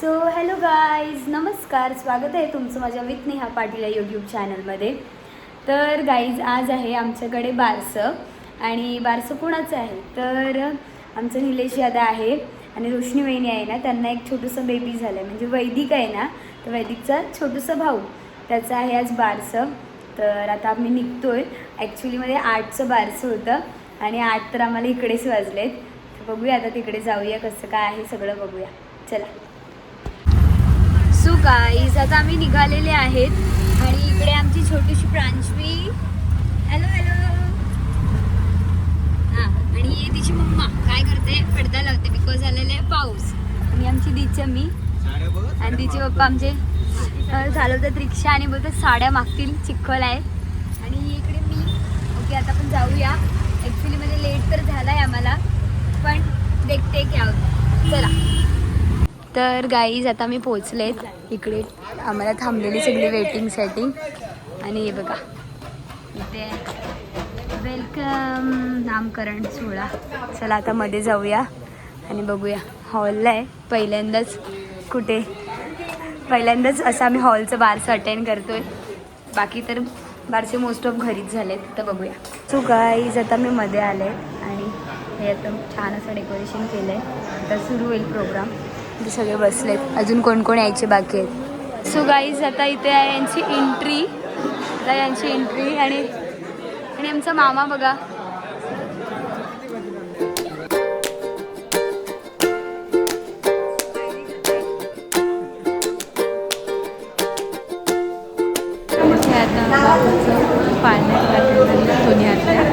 So hello guys नमस्कार स्वागत आहे तुमचं माझ्या विथ नेहा पाटील या यूट्यूब चॅनलमध्ये तर गाईज आज आहे आमच्याकडे बारसं. आणि बारसं कोणाचं आहे? तर आमचं निलेश यादा आहे आणि रोशनी वहिनी आहे ना त्यांना एक छोटंसं बेबी झालं आहे म्हणजे वैदिक आहे ना तर वैदिकचा छोटंसं भाऊ. त्याचं आहे आज बारसं. तर आता आम्ही निघतो आहे ॲक्च्युलीमध्ये आठचं बारसं होतं आणि आठ तर आम्हाला इकडेच वाजलेत. तर बघूया आता तिकडे जाऊया कसं काय आहे सगळं बघूया. चला. सो गाईज आता आम्ही निघालेले आहेत आणि इकडे आमची छोटीशी प्रांशवी हॅलो हॅलो हां आणि ही तिची मम्मा. काय करते? पडदा लावते बिकॉज आलेले आहे पाऊस. आणि आमची दिच्या मी. आणि तिचे पप्पा आमचे चालवतात रिक्षा आणि बोलतात साड्या मागतील. चिखल आहे. आणि इकडे मी. ओके आता आपण जाऊया. ॲक्च्युली म्हणजे लेट तर झाला आहे आम्हाला. पण देखते क्या होतं. चला. तर गाईज आता मी पोचलेत इकडे आम्हाला थांबलेली सगळी वेटिंगसाठी आणि हे बघा. इथे वेलकम नामकरण सोहळा. चला आता मध्ये जाऊया आणि बघूया. हॉलला आहे. पहिल्यांदाच कुठे? पहिल्यांदाच असं आम्ही हॉलचं बारसं अटेंड करतोय. बाकी तर बारसे मोस्ट ऑफ घरीच झालेत. तर बघूया. सो गाईज आता मी मध्ये आले आणि हे आता छान असं डेकोरेशन केलं आहे आता सुरू होईल प्रोग्राम इथे सगळे बसलेत. अजून कोण कोण यायचे बाकी आहेत? सो गाईज आता इथे आहे यांची एंट्री आता यांची एंट्री आणि आणि आमचा मामा बघा. हे आता बापूचं पाळण्यात घातलेलं सोन्यातलं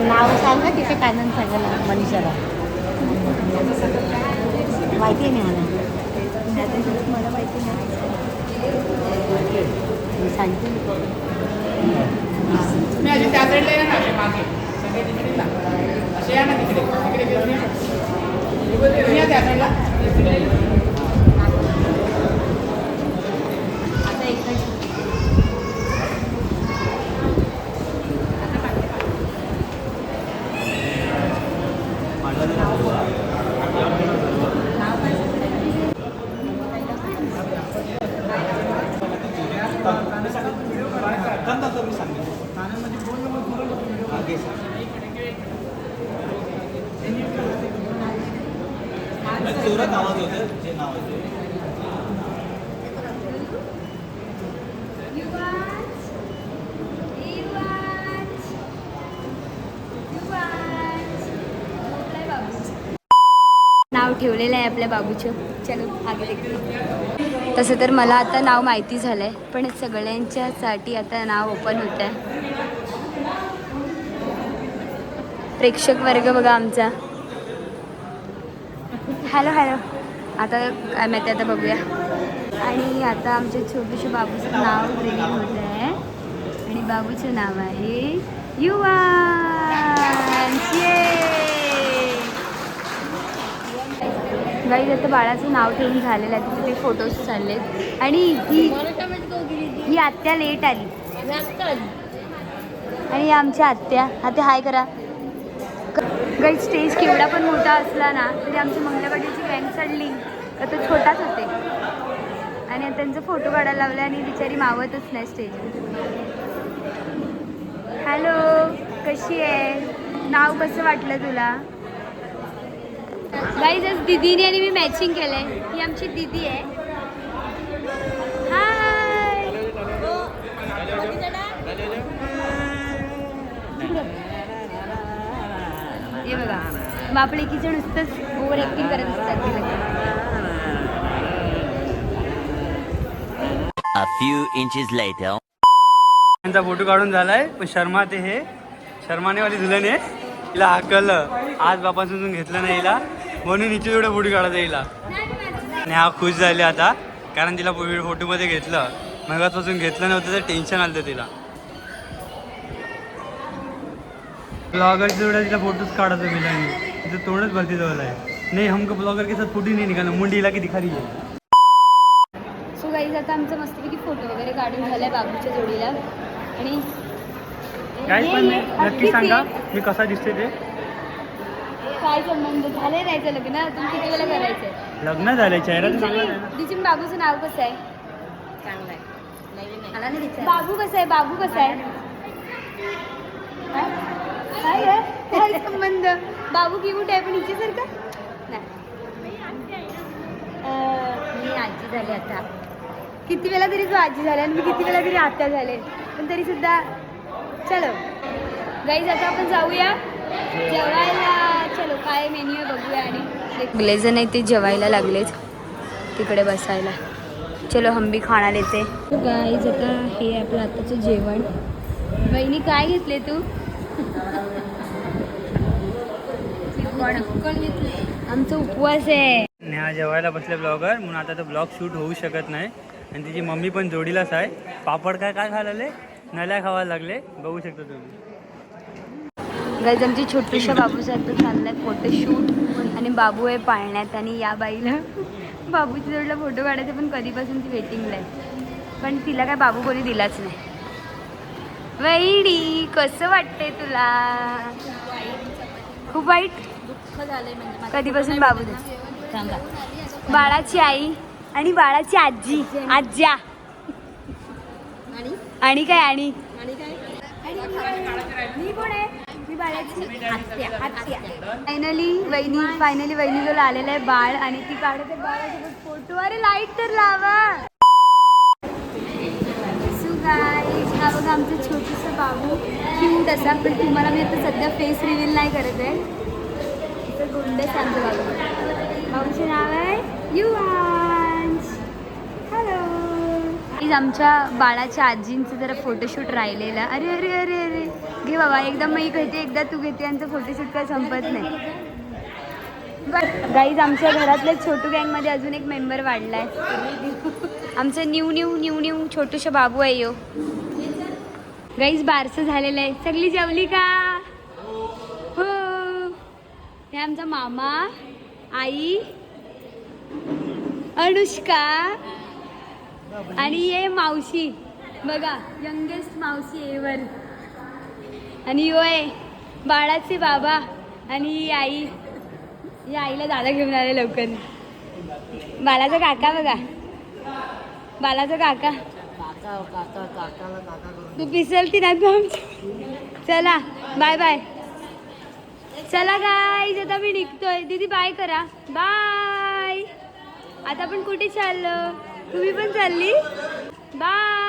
नाव सांगा तिथे कानन सांगायला मनीषाला माहिती आहे मला मला माहिती नाही मी सांगते तुम्ही असे त्या साईडला या ना असे मागे सगळे तिकडे जा. असे या ना तिकडे तिकडे या. तुम्ही या त्या साईडला जोरात आवाज होतं जे नाव आहे नाव ठेवलेलं आहे आपल्या बाबूचं. चलो आगे देखील. तसं तर मला आता नाव माहिती झालं आहे पण सगळ्यांच्यासाठी आता नाव ओपन होत आहे प्रेक्षक वर्ग बघा आमचा. हॅलो हॅलो आता काय माहिती आता बघूया. आणि आता आमच्या छोटूशे बाबूचं नाव रिलीज होत आहे आणि बाबूचं नाव आहे युवा गाईज आता बाळाचं नाव ठेवून झालेलं आहे तिथे ते फोटोज चाललेत. आणि ही ही आत्या लेट आली. आणि आमच्या आत्या. आता हाय करा. गाई स्टेज केवढा पण मोठा असला ना तरी आमच्या मंगलापाटीची गँग चढली तर तो छोटाच होते. आणि त्यांचा फोटो काढायला लावला आणि बिचारी मावतच नाही स्टेज हॅलो कशी आहे? नाव कसं वाटलं तुला? गाईज आज दीदीने आणि मी मॅचिंग केलं आहे ही आमची दीदी आहे. आपले एकीचं नुसतंच ओव्हर ॲक्टिंग करत असतात ते. A few inches later. त्यांचा फोटो काढून झालाय पण शर्मा ते हे शर्मानेवाली दुल्हन आहे. तिला हाकललं. आज बापासून घेतलं नाही हिला. म्हणून हिचे थोडे फोटो काढायचा हिला. आणि हा खुश झाले आता कारण तिला फोटोमध्ये घेतलं. मगापासून घेतलं नव्हतं तर टेन्शन आलं तिला. ब्लॉगरच्या जोड्या तिला फोटोज काढायचं मिळाली तिचं तोंडच भरती जवळ आहे नाही हमको ब्लॉगर के साथ फोटो नहीं निकालना मुंडी हिला की दिखा रही है। गाईज आता आमचं मस्तपैकी फोटो वगैरे काढून झालाय बाबूच्या जोडीला. आणि काय ये, पण नक्की अगदीच सांगा. मी कसा दिसते ते? काय संबंध? झालंय राहायचं लग्न? अजून किती वेळा करायचंय? लग्न झालंय चेहरा तर चांगला आहे ना बाबूचं नाव कसं आहे? चांगलं आहे. नवीन विचार बाबू कसं आहे? बाबू कसं आहे? काय आहे? काय संबंध? बाबू क्यूट आहे पण हिच्यासारखं? नाही. मी आजी झाली आता. किती वेळा तरी तू आजी झाली आणि मी किती वेळा तरी आत्या झाले. पण तरी सुद्धा चलो. गाईज आता आपण जाऊया. जेवायला. चलो काय मेन्यू आहे बघूया आणि सगळेजण आहे ते जेवायला लागलेच तिकडे बसायला. चलो हम भी खाना लेते. गाईज आता हे आपलं आताचं जेवण. बहिणी काय घेतले तू? आमचा उपवास आहे. नेहा जेवायला बसले ब्लॉगर म्हणून आता तो ब्लॉग शूट होऊ शकत नाही. आणि तिची मम्मी पण जोडीलाच आहे पापड काय काय खायला नल्या खावायला लागले. बघू शकता तुम्ही. गाईज आमची छोटूशा बाबूसारखं चाललाय फोटोशूट आणि बाबू आहे पाळण्यात आणि या बाईला बाबूच्या जोडला फोटो काढायचे पण कधीपासून ती वेटिंगला आहे. पण तिला काय बाबू कोणी दिलाच नाही. वैडी कसं वाटतंय तुला? खूप वाईट. दुःख झालंय म्हणजे. कधीपासून बाबू बाळाची आई आणि बाळाची आजी. आज्या. आणि? काय आणि? फायनली वहिनी फायनली वहिनीजवळ आलेलं आहे बाळ आणि ती काढते बाळासोबत फोटो अरे लाइट तर लावा. हा बघा आमचं छोटंसं बाबू. क्यूट असा पण तुम्हाला मी आता सध्या फेस रिव्हील नाही करत आहे. तर गुंडच आहे बाबू बाबूचे नाव आहे युवांश. हॅलो प्लीज आमच्या बाळाच्या आजींचं जरा फोटोशूट राहिलेलं. अरे अरे अरे अरे. घे बाबा एकदा मी घेते एकदा तू घेते यांचं फोटोशूट काय संपत नाही. गाईज आमच्या घरातल्या छोटू गँगमध्ये अजून एक मेंबर वाढला आहे आमचं न्यू न्यू न्यू न्यू छोटूशा बाबू आहे यो. गाईज बारसं झालेलं आहे. सगळी जेवली का? हे आमचा मामा आई अनुष्का आणि ये मावशी. बघा यंगेस्ट मावशी एवर आणि यो आहे बाळाचे बाबा आणि ही आई. या आईला दादा घेऊन आले लवकर. बालाचा काका बघा. बालाचा काका. तू पिसलती ना चला बाय बाय चला गाईज आता मी निघतोय. दीदी बाय करा. बाय आता आपण कुठे चाललो? तुम्ही पण चालली? बाय